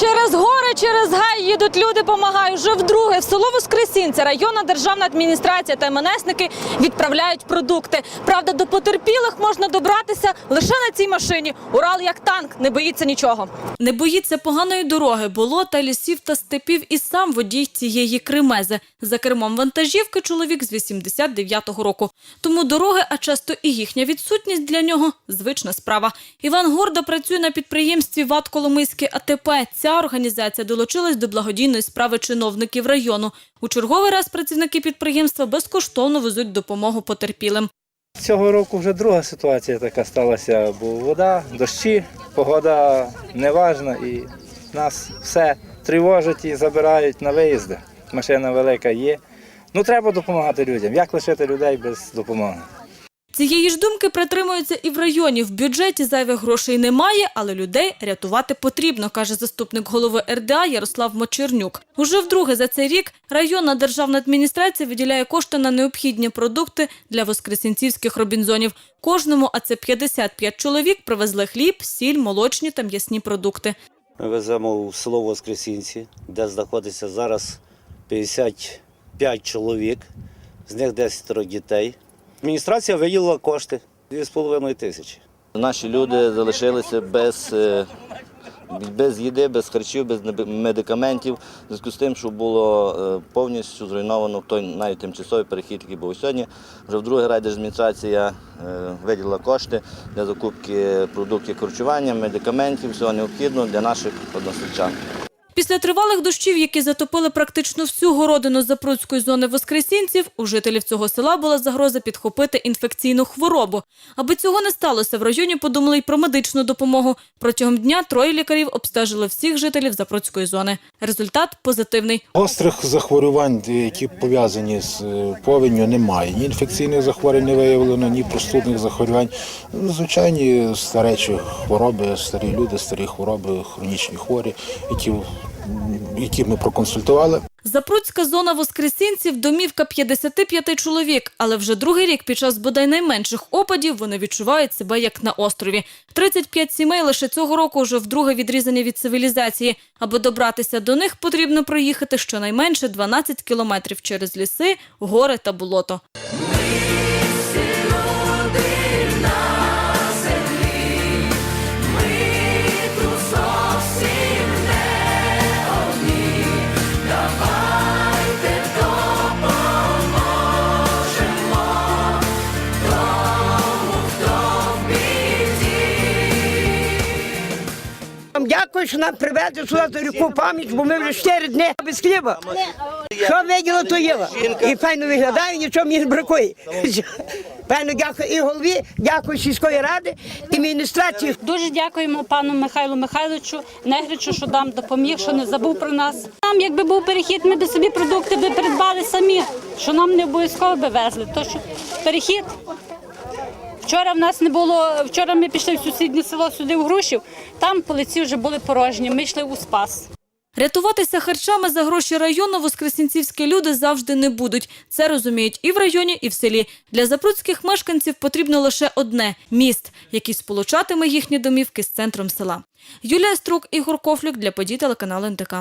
Через гори, через гай їдуть люди, помагають. Вже вдруге в село Воскресінця районна державна адміністрація та МНСники відправляють продукти. Правда, до потерпілих можна добратися лише на цій машині. Урал як танк, не боїться нічого. Не боїться поганої дороги, болота, лісів та степів і сам водій цієї кремези. За кермом вантажівки чоловік з 89-го року. Тому дороги, а часто і їхня відсутність для нього звична справа. Іван Горда працює на підприємстві ВАТ Коломийське АТП. Ця організація долучилась до благодійної справи чиновників району. У черговий раз працівники підприємства безкоштовно везуть допомогу потерпілим. Цього року вже друга ситуація така сталася, бо вода, дощі, погода неважна і нас все тривожать і забирають на виїзди. Машина велика є. Ну треба допомагати людям. Як лишити людей без допомоги? Цієї ж думки притримуються і в районі. В бюджеті зайвих грошей немає, але людей рятувати потрібно, каже заступник голови РДА Ярослав Мочернюк. Уже вдруге за цей рік районна державна адміністрація виділяє кошти на необхідні продукти для воскресенцівських робінзонів. Кожному, а це 55 чоловік, привезли хліб, сіль, молочні та м'ясні продукти. Ми веземо в село Воскресінці, де знаходиться зараз 55 чоловік, з них 10 дітей. Адміністрація виділила кошти 2,5 тисячі. Наші люди залишилися без, е, без їди, без харчів, без медикаментів, в зв'язку з тим, що було е, повністю зруйновано той навіть тимчасовий перехід, який був сьогодні. Вже вдруге райдержадміністрація е, виділила кошти для закупки продуктів харчування, медикаментів, всього необхідного для наших односельчан. Після тривалих дощів, які затопили практично всю городину Запруцької зони Воскресінців, у жителів цього села була загроза підхопити інфекційну хворобу. Аби цього не сталося, в районі подумали й про медичну допомогу. Протягом дня троє лікарів обстежили всіх жителів Запруцької зони. Результат позитивний. Гострих захворювань, які пов'язані з е, повінню, немає. Ні інфекційних захворювань не виявлено, ні простудних захворювань. Ну, Звичайні старечі хвороби, старі люди, старі хвороби, хронічні хворі, які, які ми проконсультували. Запруцька зона Воскресінців – домівка 55 чоловік, але вже другий рік під час бодай найменших опадів вони відчувають себе як на острові. 35 сімей лише цього року вже вдруге відрізані від цивілізації. Аби добратися до них, потрібно проїхати щонайменше 12 кілометрів через ліси, гори та болото. Дякую, що нам привезли сюди за ріку пам'ять, бо ми вже 4 дні без хліба. Що виділо, то їла. І файно виглядаю, нічого мені не бракує. Певно, дякую і голові, дякую сільської ради, і адміністрації. Дуже дякуємо пану Михайлу Михайловичу Негричу, що нам допоміг, що не забув про нас. Нам, якби був перехід, ми б собі продукти би придбали самі, що нам не обов'язково би везли. То що перехід. Вчора в нас не було. Вчора ми пішли в сусіднє село сюди в Грушів. Там полиці вже були порожні. Ми йшли у спас. Рятуватися харчами за гроші району воскресінцівські люди завжди не будуть. Це розуміють і в районі, і в селі. Для запруцьких мешканців потрібно лише одне – міст, який сполучатиме їхні домівки з центром села. Юлія Струк, Ігор Кофлюк для подій телеканалу НТК.